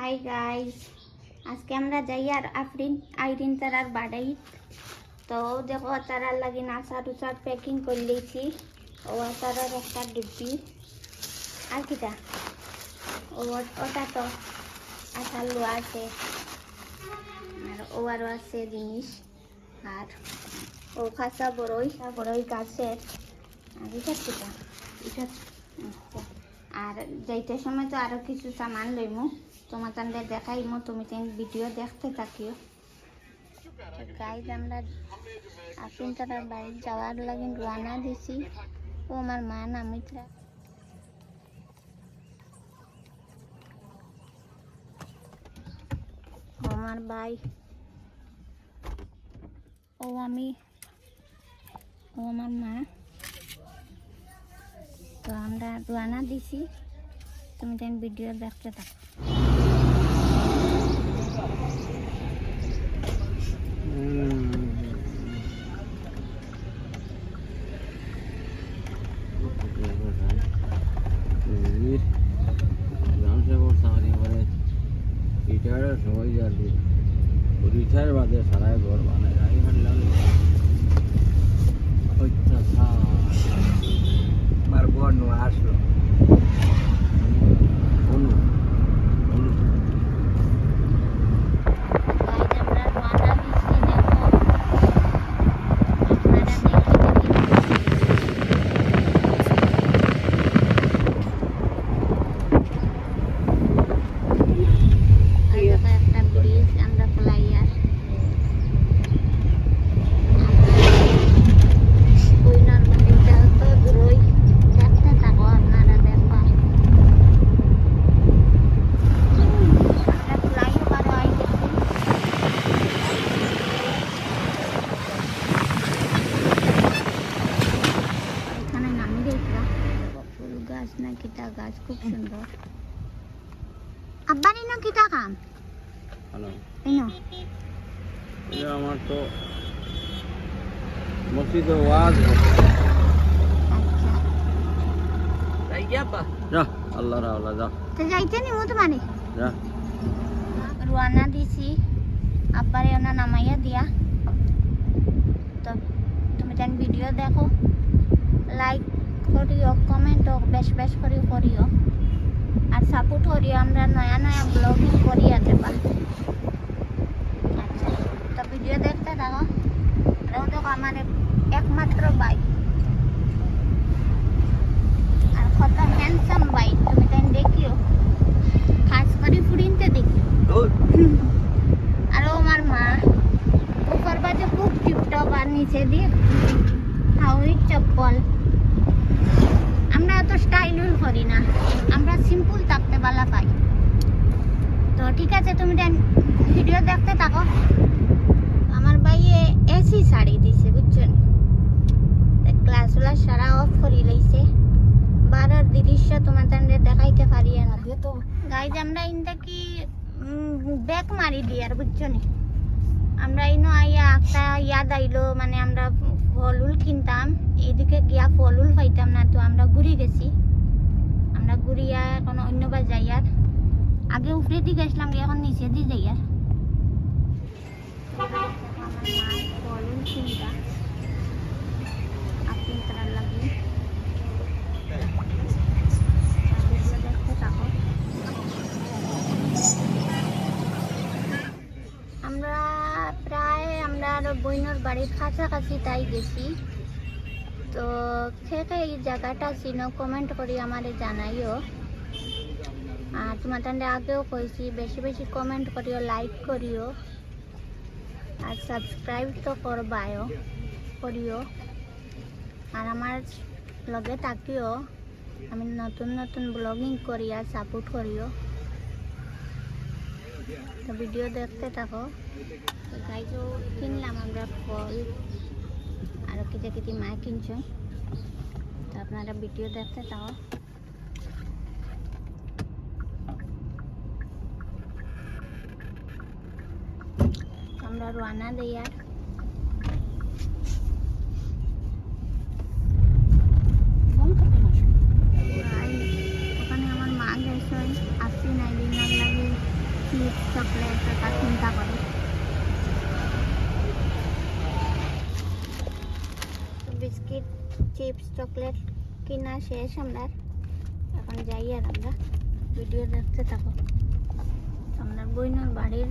Hi guys আজকে আমরা যাই আর আফরিন, আইরিন তারার বাড়াই তো দেখো, তারার লাগি আচার উচার প্যাকিং করে লিয়েছি ও তারার একটা ডিব্বি আর কিটা? ও ওটা তো আচার লোয়া আছে। আর ও আরও আছে জিনিস। আর ও খাসা বড়ই বড়ই গাছের। আর এটা কিটা? এটা। আর যাইতে সময় তো আরও কিছু সামান লইমু। তোমার তান্ডে দেখাইমু তুমি তেন ভিডিও দেখতে থাকিও গাইজ আমরা আফিন তারার বাড়ি যাওয়ার লাগি রানা দিছি। ও আমার মা নামিতরা ও আমার ভাই। ও আমি। ও আমার মা। তো আমরা রানা দিছি। তুমি তেন ভিডিও দেখতে থাকো। সবাই যাবে রিটায়ার বাদে সারাই ঘর বানায় আসলো অনু অনু গাইজ আমরা রানা দিছি দেখো আপনারা দেখে দেখে আর দেখো একটা ব্রিজ আমরা ফ্লাইয়ার ওই নর্মালিটা তো দূরই দেখতে থাকো আপনারা দেখবা আমরা ফ্লাইওভারও আই গেছি এখানে নামি দেখলাম ফুল গাছ না কিটা গাছ খুব সুন্দর আব্বা নিন কিটা কাম হ্যালো ইনো এটা আমার তো মসজিদে ওয়াজ আচ্ছা তাই গিয়াপা যা আল্লাহ রা আল্লাহ যা তো যাইতে নি মো তোমারে যা রুয়ানা দিছি আব্বারে ওনা নামাইয়া দিয়া তো তুমি তেন ভিডিও দেখো লাইক করিও হোক বেশ বেশ করে করিও আর সাপোর্ট করিও আমরা নয়া নয়া ব্লগিং করিয়া দেবা আচ্ছা তো ভিডিও দেখতে থাকো ও আমার একমাত্র বাইক আর কত হ্যান্ডসাম বাইক তুমি তেন দেখিও খাস করে ফুরিনতে দেখিও আর ও আমার মা উপর বাজে খুব টিপটপ আর নিচে দিয়ে হাউই চপ্পল আমরা এত স্টাইলুল করি না আমরা সিম্পল থাকতে বালা পাই তো ঠিক আছে তুমি ভিডিও দেখতে থাকো। আমার ভাইয়ে এসি শাড়ি দিছে বুঝছেন ক্লাস ক্লাস সারা অফ করি লইছে। বারোর দৃশ্য তোমার তান্ডে দেখাইতে পারি না। তো গাইজ আমরা ইনটা কি ব্যাক মারি দিই আর বুঝছ নি? আমরা ইনো আইয়া একটা ইয়াদ আইলো মানে আমরা ফলুল কিনতাম। এদিকে গিয়া ফলুল পাইতাম না তো আমরা ঘুরি গেছি। আমরা ঘুরিয়া এখন অন্যবার যাই আর আগে উপরে দিকে আসলাম এখন নিচে দিয়ে যাই আর। আমার প্রায়, আমরা আরও বইনর বাড়ির কাছাকাছি তাই গেছি। তো থেকে এই জায়গাটা চিনো কমেন্ট করি আমারে জানাইও। আর তোমার তান্ডে আগেও কইছি, বেশি বেশি কমেন্ট করিও লাইক করিও, আর সাবস্ক্রাইব তো করবায়ও করিও। আর আমার লগে থাকিও, আমি নতুন নতুন ব্লগিং করি আর সাপোর্ট করিও। তো ভিডিও দেখতে থাকো। গাইজও কিনলাম আমরা ফল আরও কিছু কিছু মা কিনছো। তো আপনারা ভিডিও দেখতে থাকো। আমরা রানা দিই আর। ওখানে আমার মা গেছে আসছি নাই লাগে চকলেট তা চিন্তা করি। বিস্কিট চিপস চকলেট কিনা শেষ আমরা। এখন যাই আর আমরা। ভিডিও দেখতে থাকো। আমরা বইনার বাড়ির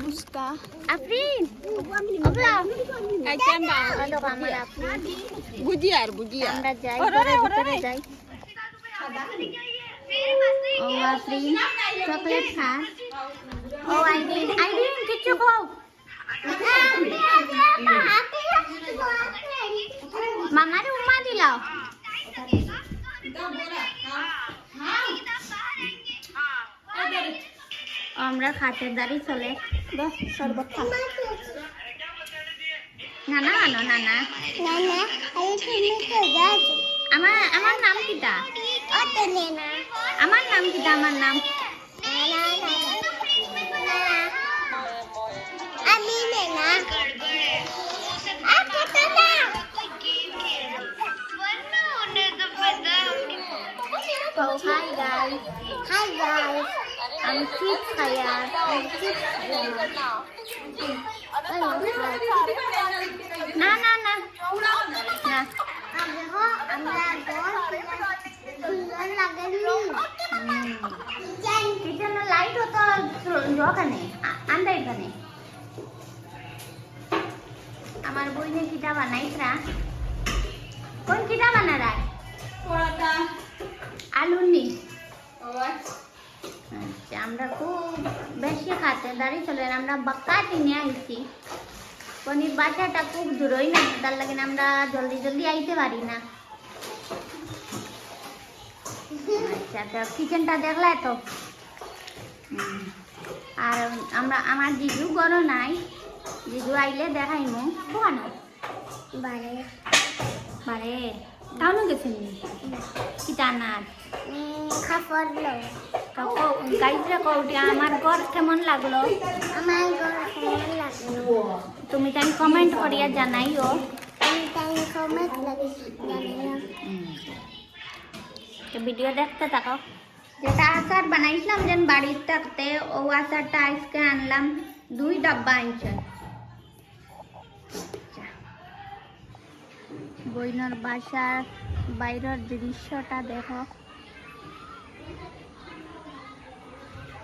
মুস্কা আফরিন অবলা ও দেখো আমার আফরিন বুঝিয়ার বুঝিয়া আমরা যাই ঘরের ভিতরে যাই ও আফরিন চকলেট খা ও আইরিন আইরিন কিছু খাও মামার উম্মা দিলাও আমরা খাতের দাঁড়ি চলে। শরবত না না আনো না না আমার আমার নাম কিটা? আমার নাম কিটা আমার নাম। তো হাই গাইস হাই গাইস আমি চিপস খাই আর চিপস না না না না কিচেন লাইট হতো ওখানে আন্দার এখানে আমার বইনে কিটা বানাইছরা কোন কিটা বানারা আলুর নি আচ্ছা আমরা খুব বেশি খাতে দাঁড়িয়ে চলে আমরা বাক্কা কিনে আইছি। পনির বাসাটা খুব দূরই না তার লাগে আমরা জলদি জলদি আইতে পারি না। আচ্ছা তো কিচেনটা দেখলে তো। আর আমরা আমার জিজু গরো নাই জিজু আইলে দেখাইমু। কোয়ানো বারে বারে। টাউনও গেছেন কিটা নাচ খাফরলো গাইজরা কৌটি আমার ঘর কেমন লাগল? আমার ঘর কেমন লাগল? তুমি তাই কমেন্ট করিয়া জানাইও। আমি তাই কমেন্ট লাগে জানিলাম তো ভিডিও দেখতে থাকো। যেটা আচার বানাইছিলাম যেন বাড়ির থাকতে ও আচারটা আজকে আনলাম দুই ডাব্বা আনছে। বইনর বাসার বাইরের দৃশ্যটা দেখো।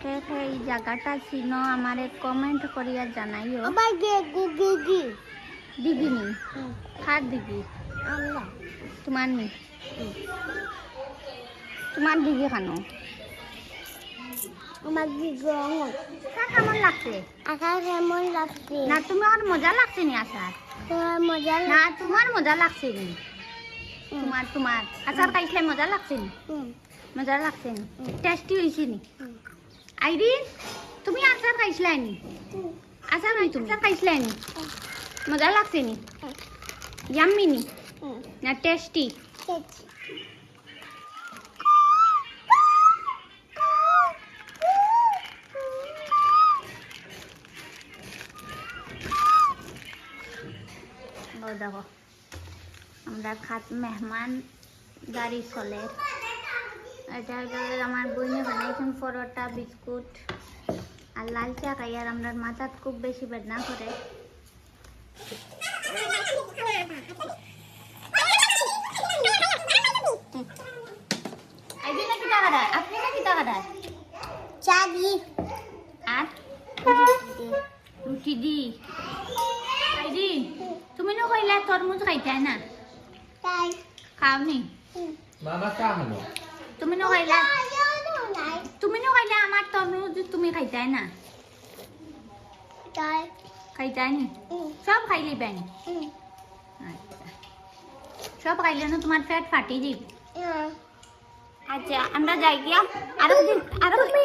কে কে এই জায়গাটা ছিল আমারে কমেন্ট করিয়া জানাইও। দিদি নি দিদি আমরা তোমার নি। তোমার দিদি খানো আমার কার কেমন লাগছে? আকাশ কেমন লাগছে? না তোমার মজা লাগছে নি তোমার মজা না তোমার মজা লাগছে নি তোমার তোমার। আচার খাইছিলে মজা লাগছে নি? মজা লাগছে নি। টেস্টি হয়েছে নি? হুম। তুমি আচার খাইছিলে নি? আচার নাই তুমি। আচার খাইছিলে নি। মজা লাগছে নি। ইয়াম্মি নি? না টেস্টি ও দেখো আমরা খাত মেহমান গাড়ি চলে। আমার বইনে বানাইছেন পরোটা বিস্কুট আর লাল চা খাই আর আমরা মাথাত খুব বেশি বেদনা করে। আপনি কিতা কাটায় চাগি। আর? রুটি দি। তরমুজ খাইতাই না তাই খাও নি মামা তুমি না নাই তুমি না কইলা আমার তরমুজ তুমি না তাই নি সব খাইলি বেন আচ্ছা সব খাইলে না তোমার পেট ফাটি হুম আচ্ছা আমরা যাই গিয়া আরও দিন আরও তুমি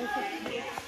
Okay. you.